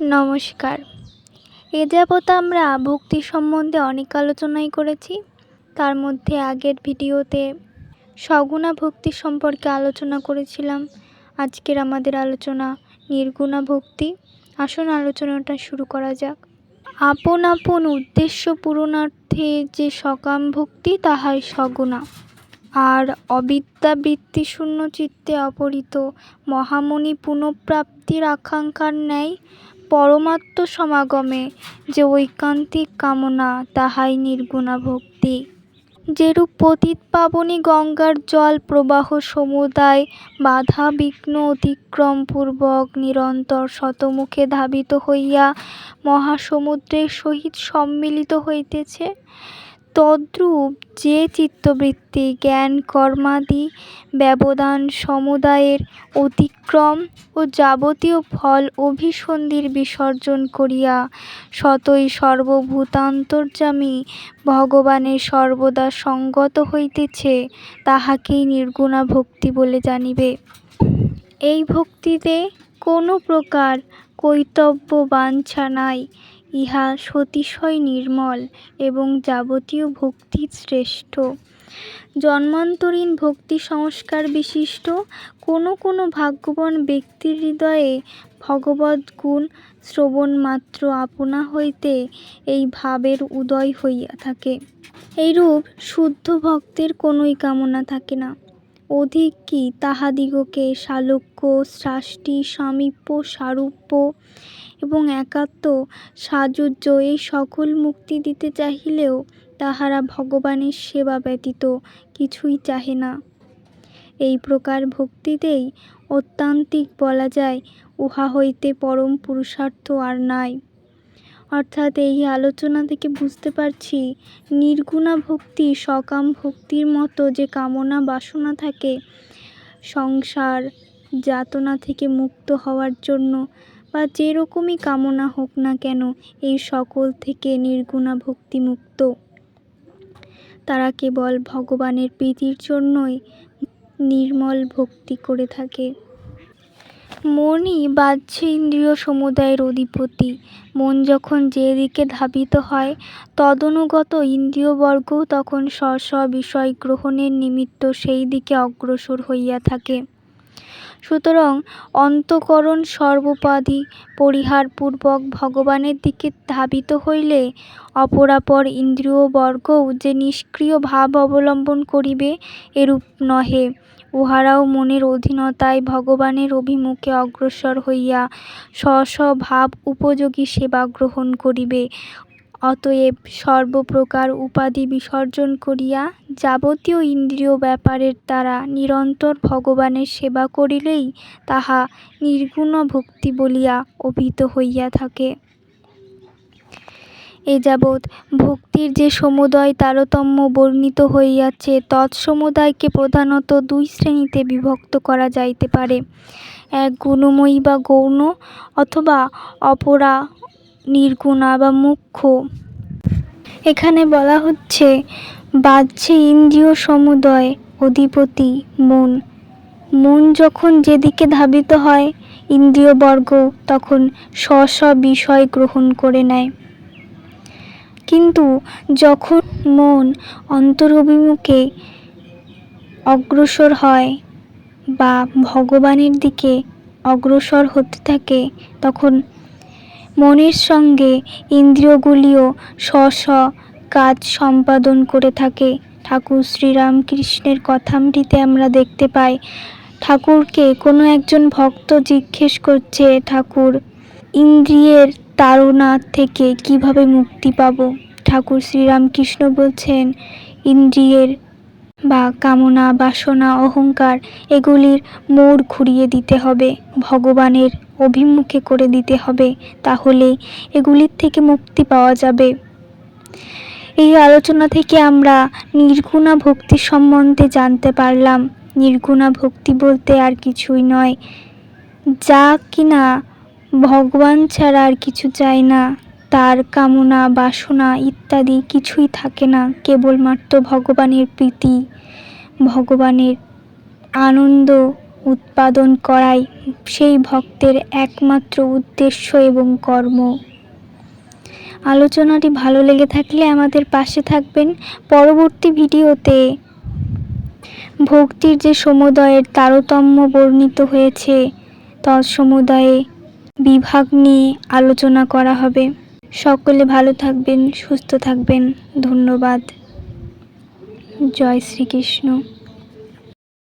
নমস্কার। এ যাবৎ আমরা ভক্তি সম্বন্ধে অনেক আলোচনাই করেছি। তার মধ্যে আগের ভিডিওতে সগুণা ভক্তি সম্পর্কে আলোচনা করেছিলাম। আজকের আমাদের আলোচনা নির্গুণা ভক্তি। আসুন আলোচনাটা শুরু করা যাক। আপন আপন উদ্দেশ্য পূরণার্থে যে সকাম ভক্তি, তাহাই সগুণা। আর অবিদ্যাবৃত্তি শূন্য চিত্তে অপহৃত মহামণি পুনঃপ্রাপ্তির আকাঙ্ক্ষার ন্যায় পরমাত্ম সমাগমে যে ঐকান্তিক কামনা, তাহাই নির্গুণা ভক্তি যেরূপ পতিত পাবনী গঙ্গার জল প্রবাহ সমুদায় বাধা বিঘ্ন অতিক্রম পূর্বক নিরন্তর শতমুখে ধাবিত হইয়া মহাসমুদ্রের সহিত সম্মিলিত হইতেছে। তদ্রূপ যে চিত্তবৃত্তি, জ্ঞান, কর্মাদি, ব্যবধান, সমুদায়ের অতিক্রম ও যাবতীয় ফল অভিসন্ধির বিসর্জন করিয়া সতই সর্বভূতান্তর্যামী ভগবানের সর্বদা সঙ্গত হইতেছে, তাহাকেই নির্গুণা ভক্তি বলে জানিবে। এই ভক্তিতে কোনো প্রকার কৈতব্য বাঞ্ছা নাই। ইহা সতিশয় নির্মল এবং যাবতীয় ভক্তি শ্রেষ্ঠ। জন্মান্তরীণ ভক্তি সংস্কার বিশিষ্ট কোনো কোনো ভাগ্যবান ব্যক্তির হৃদয়ে ভগবদ্ গুণ শ্রবণ মাত্র আপনা হইতে এই ভাবের উদয় হইয়া থাকে। এইরূপ শুদ্ধ ভক্তের কোনোই কামনা থাকে না। অধিক কি তাহাদিগকে সালোক্য শাষ্টি সামীপ্য, সারূপ্য এবং একাত্ম সাযুজ্য এই সকল মুক্তি দিতে চাহিলেও তাহারা ভগবানের সেবা ব্যতীত কিছুই চাহে না। এই প্রকার ভক্তিতেই অত্যান্তিক বলা যায়, উহা হইতে পরম পুরুষার্থ আর নাই। অর্থাৎ এই আলোচনা থেকে বুঝতে পারছি, নির্গুণা ভক্তি সকাম ভক্তির মতো যে কামনা বাসনা থাকে, সংসার যাতনা থেকে মুক্ত হওয়ার জন্য বা যেরকমই কামনা হোক না কেন, এই সকল থেকে নির্গুণা ভক্তিমুক্ত। তারা কেবল ভগবানের প্রীতির জন্যই নির্মল ভক্তি করে থাকে। মনই বাহ্য ইন্দ্রিয় সমুদায়ের অধিপতি। মন যখন যেদিকে ধাবিত হয়, তদনুগত ইন্দ্রিয়বর্গও তখন স্ব স্ব বিষয় গ্রহণের নিমিত্ত সেই দিকে অগ্রসর হইয়া থাকে। সুতরাং অন্তঃকরণ সর্বোপাধি পরিহারপূর্বক ভগবানের দিকে ধাবিত হইলে অপরাপর ইন্দ্রিয়বর্গও যে নিষ্ক্রিয় ভাব অবলম্বন করিবে এরূপ নহে। উহারাও মনের অধীনতায় ভগবানের অভিমুখে অগ্রসর হইয়া স্ব স্ব ভাব উপযোগী সেবা গ্রহণ করিবে। অতএব সর্বপ্রকার উপাধি বিসর্জন করিয়া যাবতীয় ইন্দ্রিয় ব্যাপারের দ্বারা নিরন্তর ভগবানের সেবা করিলেই তাহা নির্গুণ ভক্তি বলিয়া অভিহিত হইয়া থাকে। এ যাবৎ ভক্তির যে সমুদয় তারতম্য বর্ণিত হইয়াছে, তৎসমুদায়কে প্রধানত দুই শ্রেণীতে বিভক্ত করা যাইতে পারে। এক গুণময়ী বা গৌণ অথবা অপরা নির্গুণা বা মুখ্য। এখানে বলা হচ্ছে বাহ্যে ইন্দ্রিয় সমুদয়, অধিপতি, মন। মন যখন যেদিকে ধাবিত হয় ইন্দ্রিয়বর্গ তখন স্ব স্ব বিষয় গ্রহণ করে নেয়। কিন্তু যখন মন অন্তরভিমুখে অগ্রসর হয় বা ভগবানের দিকে অগ্রসর হতে থাকে, তখন মনের সঙ্গে ইন্দ্রিয়গুলিও স্ব স্ব কাজ সম্পাদন করে থাকে। ঠাকুর শ্রীরামকৃষ্ণের কথামৃতে আমরা দেখতে পাই, ঠাকুরকে কোনো একজন ভক্ত জিজ্ঞেস করছে, ঠাকুর, ইন্দ্রিয়ের তাড়না থেকে কীভাবে মুক্তি পাব? ঠাকুর শ্রীরামকৃষ্ণ বলছেন, ইন্দ্রিয়ের বা কামনা, বাসনা, অহংকার এগুলির মোড় ঘুরিয়ে দিতে হবে, ভগবানের অভিমুখে করে দিতে হবে, তাহলে এগুলির থেকে মুক্তি পাওয়া যাবে। এই আলোচনা থেকে আমরা নির্গুণা ভক্তি সম্বন্ধে জানতে পারলাম। নির্গুণা ভক্তি বলতে আর কিছুই নয়। যা কিনা ভগবান ছাড়া আর কিছু চায় না, তার কামনা, বাসনা ইত্যাদি কিছুই থাকে না, কেবলমাত্র ভগবানের প্রীতি। ভগবানের আনন্দ উৎপাদন করাই সেই ভক্তের একমাত্র উদ্দেশ্য এবং কর্ম। আলোচনাটি ভালো লেগে থাকলে আমাদের পাশে থাকবেন। পরবর্তী ভিডিওতে ভক্তির যে সমুদয়ের তারতম্য বর্ণিত হয়েছে, তৎসমুদয়ে বিভাগ নিয়ে আলোচনা করা হবে। সকলে ভালো থাকবেন, সুস্থ থাকবেন। ধন্যবাদ। জয় শ্রীকৃষ্ণ।